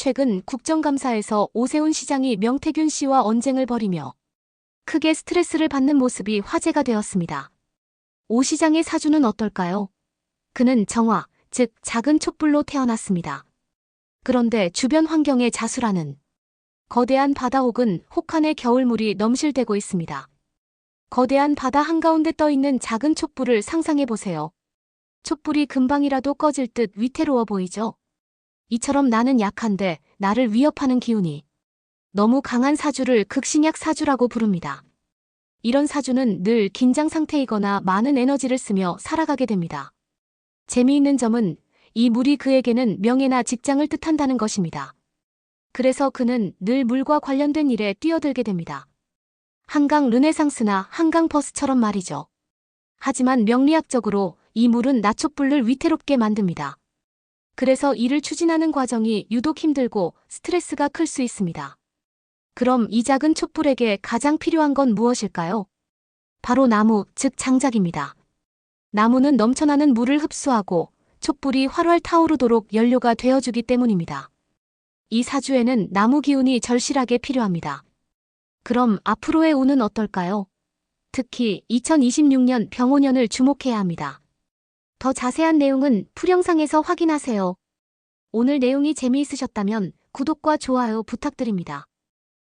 최근 국정감사에서 오세훈 시장이 명태균 씨와 언쟁을 벌이며 크게 스트레스를 받는 모습이 화제가 되었습니다. 오 시장의 사주는 어떨까요? 그는 정화, 즉 작은 촛불로 태어났습니다. 그런데 주변 환경의 자수라는 거대한 바다 혹은 혹한의 겨울물이 넘실대고 있습니다. 거대한 바다 한가운데 떠 있는 작은 촛불을 상상해 보세요. 촛불이 금방이라도 꺼질 듯 위태로워 보이죠? 이처럼 나는 약한데 나를 위협하는 기운이 너무 강한 사주를 극신약 사주라고 부릅니다. 이런 사주는 늘 긴장 상태이거나 많은 에너지를 쓰며 살아가게 됩니다. 재미있는 점은 이 물이 그에게는 명예나 직장을 뜻한다는 것입니다. 그래서 그는 늘 물과 관련된 일에 뛰어들게 됩니다. 한강 르네상스나 한강 버스처럼 말이죠. 하지만 명리학적으로 이 물은 나촛불을 위태롭게 만듭니다. 그래서 이를 추진하는 과정이 유독 힘들고 스트레스가 클 수 있습니다. 그럼 이 작은 촛불에게 가장 필요한 건 무엇일까요? 바로 나무, 즉 장작입니다. 나무는 넘쳐나는 물을 흡수하고 촛불이 활활 타오르도록 연료가 되어주기 때문입니다. 이 사주에는 나무 기운이 절실하게 필요합니다. 그럼 앞으로의 운은 어떨까요? 특히 2026년 병오년을 주목해야 합니다. 더 자세한 내용은 풀영상에서 확인하세요. 오늘 내용이 재미있으셨다면 구독과 좋아요 부탁드립니다.